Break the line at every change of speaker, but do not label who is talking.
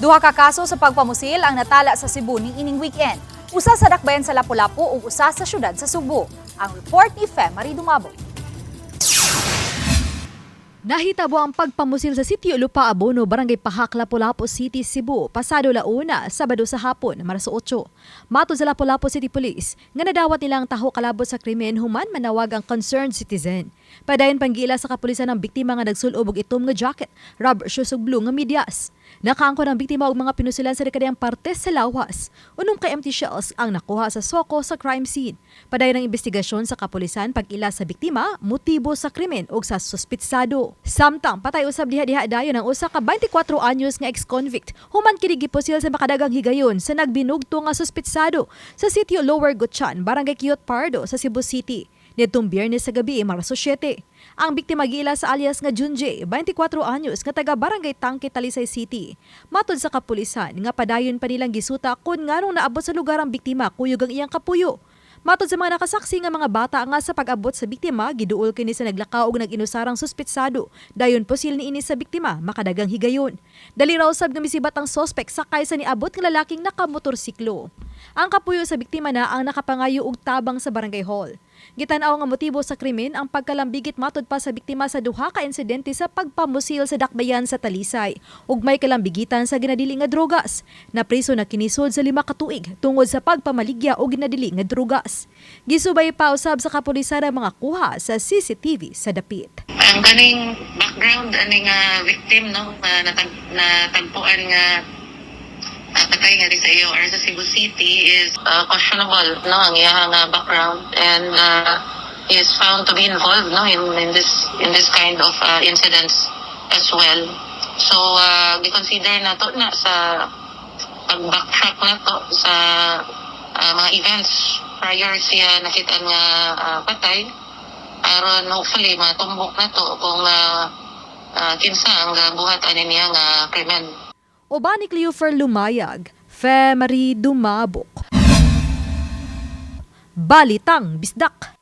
Duha ka kaso sa pagpamusil ang natala sa Cebu ni ining weekend. Usa sa dakbayan sa Lapu-Lapu ug usa sa syudad sa Subo. Ang report ni Fe Marie Dumabo.
Nahitabo ang pagpamusil sa sitio Lupa Abono, Barangay Pahak, Lapu-Lapu City, Cebu, pasado launa, Sabado sa hapon, Marso 8. Mato sa Lapu-Lapu City Police, nga nadawat nilang taho kalabot sa krimen human manawag ang concerned citizen. Padayon panggila sa kapulisan ng biktima nga nagsulob og itom nga jacket, rubber shoes ug blue nga medyas. Nakaangko ng biktima og mga pinusilan sa dekadayang parte sa lawas. Unong ka empty shells ang nakuha sa soko sa crime scene. Padayon ang investigasyon sa kapulisan pag-ila sa biktima, motibo sa krimen ug sa suspitsado. Samtang patay usab diha-diha dayon ang usa ka 24 anyos nga ex-convict human kini gipusil sa makadagang higayon sa nagbinugto nga suspitsado sa sitio Lower Gutchan, Barangay Kiot Pardo sa Cebu City. Nitong biyernes sa gabi, Marso 7. Ang biktima gila sa alias nga Junje, 24 anyos, nga taga Barangay Tangke, Talisay City. Matod sa kapulisan, nga padayon pa nilang gisuta kung nganong naabot sa lugar ang biktima kuyog ang iyang kapuyo. Matod sa mga nakasaksi nga mga bata nga sa pag-abot sa biktima, giduol kini sa naglakaw og nag-inusarang suspitsado. Dayon posil ni ini sa biktima, makadagang higayon. Dali raw sab nga misibat ang sospek sakay sa niabot nga lalaking nakamotorsiklo. Ang kapuyo sa biktima na ang nakapangayo og tabang sa barangay hall. Gitanaw nga motibo sa krimen ang pagkalambigit matod pa sa biktima sa duha ka insidente sa pagpamusil sa dakbayan sa Talisay ug may kalambigitan sa ginadili nga drogas. Napriso na kinisod sa lima ka tuig tungod sa pagpamaligya o ginadili nga drogas. Gisubay pa usab sa kapulisan ang mga kuha sa CCTV sa dapit.
ang kaning background aning nga victim no na natag, natagpuan nga patay nga di sa iyo or sa Cebu City is uh, questionable no ang iyang nga background and uh, is found to be involved no in, in this in this kind of uh, incidents as well so uh, gi-consider na to na sa pag-backtrack na to sa uh, mga events prior siya nakita nga uh, patay aron hopefully matumbok na to kung uh, uh, kinsa ang uh, buhat ani niya nga krimen.
Uban ni Cleofer Lumayag, Fe Marie Dumabok. Balitang Bisdak.